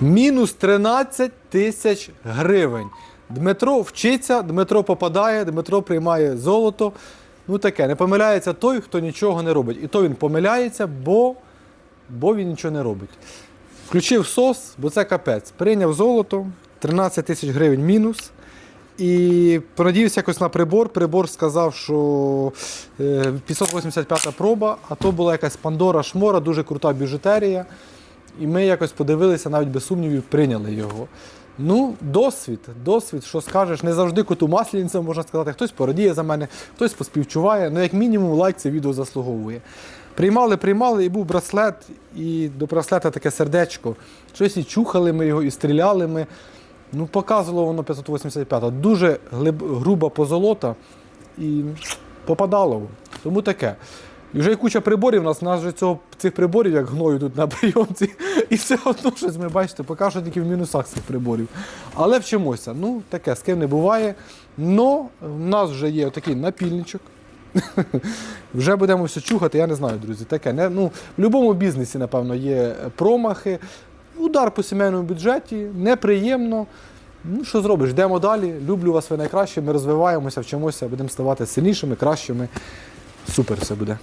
Мінус 13 тисяч гривень. Дмитро вчиться, Дмитро попадає, Дмитро приймає золото. Ну таке, не помиляється той, хто нічого не робить. І то він помиляється, бо, бо він нічого не робить. Включив сос, бо це капець. Прийняв золото, 13 тисяч гривень мінус. І понадіявся якось на прибор. Прибор сказав, що е, 585 проба, а то була якась Пандора Шмора, дуже крута біжутерія. І ми якось подивилися, навіть без сумнівів, прийняли його. Ну, досвід, досвід, що скажеш, не завжди коту маслянцем можна сказати, хтось порадіє за мене, хтось поспівчуває. Ну, як мінімум, лайк це відео заслуговує. Приймали, приймали, і був браслет, і до браслета таке сердечко. Щось і чухали ми його, і стріляли ми. Ну, показувало воно 585. Дуже глиб, груба позолота і попадало. Тому таке. І вже є куча приборів, у нас, у нас вже цього, цих приборів, як гною тут на прийомці, і все одно щось ми бачите, поки що тільки в мінусах цих приборів. Але вчимося. Ну, таке, з ким не буває. Но в нас вже є такий напільничок. Вже будемо все чухати, я не знаю, друзі. Таке. Не, ну, в будь-якому бізнесі, напевно, є промахи. Удар по сімейному бюджеті, неприємно. Ну, що зробиш? Йдемо далі. Люблю вас, ви найкраще. Ми розвиваємося, вчимося, будемо ставати сильнішими, кращими. Супер все буде.